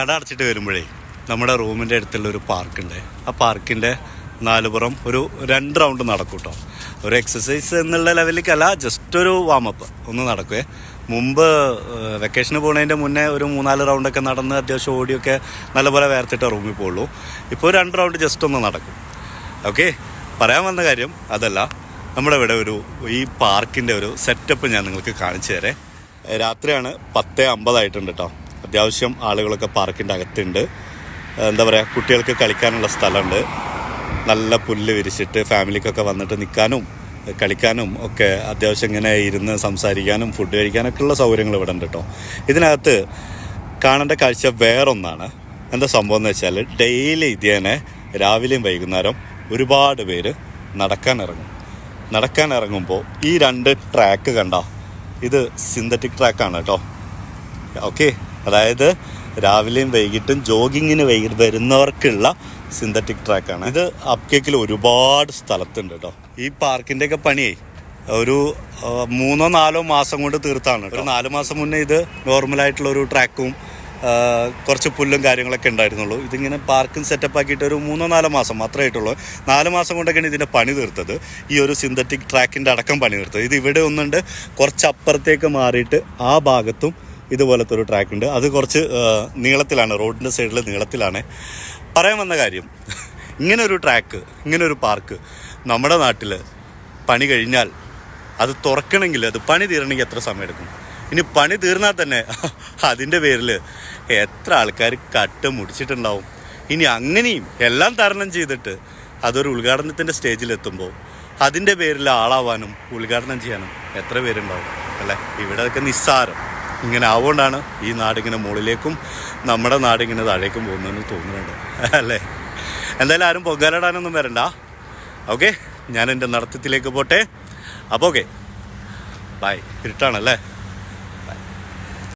കട അടച്ചിട്ട് വരുമ്പോഴേ നമ്മുടെ റൂമിന്റെ അടുത്തുള്ള ഒരു പാർക്കുണ്ട്. ആ പാർക്കിന്റെ നാലുപുറം ഒരു രണ്ട് റൗണ്ട് നടക്കും കേട്ടോ ഒരു എക്സസൈസ് എന്നുള്ള ലെവലിലേക്കല്ല ജസ്റ്റ് ഒരു വാമപ്പ് ഒന്ന് നടക്കുവേ. മുമ്പ് വെക്കേഷന് പോകുന്നതിന്റെ മുന്നേ ഒരു മൂന്നാൽ റൗണ്ടൊക്കെ നടന്ന് അത്യാവശ്യം ഓടിയൊക്കെ നല്ലപോലെ വേർത്തിട്ട റൂമിൽ പോകുള്ളൂ ഇപ്പോൾ രണ്ട് റൗണ്ട് ജസ്റ്റ് ഒന്ന് നടക്കും. ഓക്കെ പറയാൻ വന്ന കാര്യം അതല്ല. നമ്മുടെ ഇവിടെ ഒരു ഈ പാർക്കിന്റെ ഒരു സെറ്റപ്പ് ഞാൻ നിങ്ങൾക്ക് കാണിച്ചു തരേ. രാത്രിയാണ് പത്ത് അമ്പതായിട്ടുണ്ട് കേട്ടോ അത്യാവശ്യം ആളുകളൊക്കെ പാർക്കിന്റെ അകത്തുണ്ട് എന്താ പറയുക കുട്ടികൾക്ക് കളിക്കാനുള്ള സ്ഥലമുണ്ട്. നല്ല പുല്ല് വിരിച്ചിട്ട് ഫാമിലിക്കൊക്കെ വന്നിട്ട് നിൽക്കാനും കളിക്കാനും ഒക്കെ അത്യാവശ്യം ഇങ്ങനെ ഇരുന്ന് സംസാരിക്കാനും ഫുഡ് കഴിക്കാനൊക്കെ ഉള്ള സൗകര്യങ്ങൾ ഇവിടെ ഉണ്ട് കേട്ടോ ഇതിനകത്ത് കാണേണ്ട കാഴ്ച വേറൊന്നാണ്. എന്താ സംഭവം എന്ന് വെച്ചാൽ ഡെയിലി ഇതേനെ രാവിലെയും വൈകുന്നേരം ഒരുപാട് പേര് നടക്കാൻ ഇറങ്ങും നടക്കാൻ ഇറങ്ങുമ്പോൾ ഈ രണ്ട് ട്രാക്ക് കണ്ട? ഇത് സിന്തറ്റിക് ട്രാക്കാണ് കേട്ടോ ഓക്കെ. അതായത് രാവിലെയും വൈകിട്ടും ജോഗിങ്ങിന് വൈകി വരുന്നവർക്കുള്ള സിന്തറ്റിക് ട്രാക്കാണ് ഇത് അപ്കേക്കിൽ ഒരുപാട് സ്ഥലത്തുണ്ട് കേട്ടോ ഈ പാർക്കിന്റെയൊക്കെ പണിയേ ഒരു മൂന്നോ നാലോ മാസം കൊണ്ട് തീർത്താണ് ഒരു നാല് മാസം മുന്നേ ഇത് നോർമലായിട്ടുള്ള ഒരു ട്രാക്കും കുറച്ച് പുല്ലും കാര്യങ്ങളൊക്കെ ഉണ്ടായിരുന്നുള്ളൂ. ഇതിങ്ങനെ പാർക്കും സെറ്റപ്പ് ആക്കിയിട്ട് ഒരു മൂന്നോ നാലോ മാസം മാത്രമേ ആയിട്ടുള്ളൂ. നാല് മാസം കൊണ്ടൊക്കെയാണ് ഇതിന്റെ പണി തീർത്തത്. ഈ ഒരു സിന്തറ്റിക് ട്രാക്കിന്റെ അടക്കം പണി തീർത്തത്. ഇത് ഇവിടെ ഒന്നുണ്ട്. കുറച്ച് അപ്പുറത്തേക്ക് മാറിയിട്ട് ആ ഭാഗത്തും ഇതുപോലത്തെ ഒരു ട്രാക്ക് ഉണ്ട് അത് കുറച്ച് നീളത്തിലാണ് റോഡിന്റെ സൈഡിൽ നീളത്തിലാണ്. പറയാൻ വന്ന കാര്യം ഇങ്ങനെ ഒരു ട്രാക്ക് ഇങ്ങനെ ഒരു പാർക്ക് നമ്മുടെ നാട്ടിൽ പണി കഴിഞ്ഞാൽ അത് തുറക്കണമെങ്കിൽ അത് പണി തീരണമെങ്കിൽ എത്ര സമയം എടുക്കും? ഇനി പണി തീർന്നാൽ തന്നെ അതിന്റെ പേരിൽ എത്ര ആൾക്കാർ കട്ട് മുടിച്ചിട്ടുണ്ടാവും? ഇനി അങ്ങനെയും എല്ലാം തരണം ചെയ്തിട്ട് അതൊരു ഉദ്ഘാടനത്തിന്റെ സ്റ്റേജിലെത്തുമ്പോൾ അതിന്റെ പേരിൽ ആളാവാനും ഉദ്ഘാടനം ചെയ്യാനും എത്ര പേരുണ്ടാവും? അല്ലേ? ഇവിടെയൊക്കെ നിസ്സാരം. ഇങ്ങനെ ആവുകൊണ്ടാണ് ഈ നാടിങ്ങനെ മുകളിലേക്കും നമ്മുടെ നാടിങ്ങനെ താഴേക്കും പോകുന്നതെന്ന് തോന്നുന്നുണ്ട്. അല്ലേ? എന്തായാലും ആരും പൊങ്കാലിടാനൊന്നും വരണ്ട. ഓക്കെ ഞാൻ എന്റെ നടത്തത്തിലേക്ക് പോട്ടെ. അപ്പോൾ ഓക്കെ ബൈ ഇരുട്ടാണല്ലേ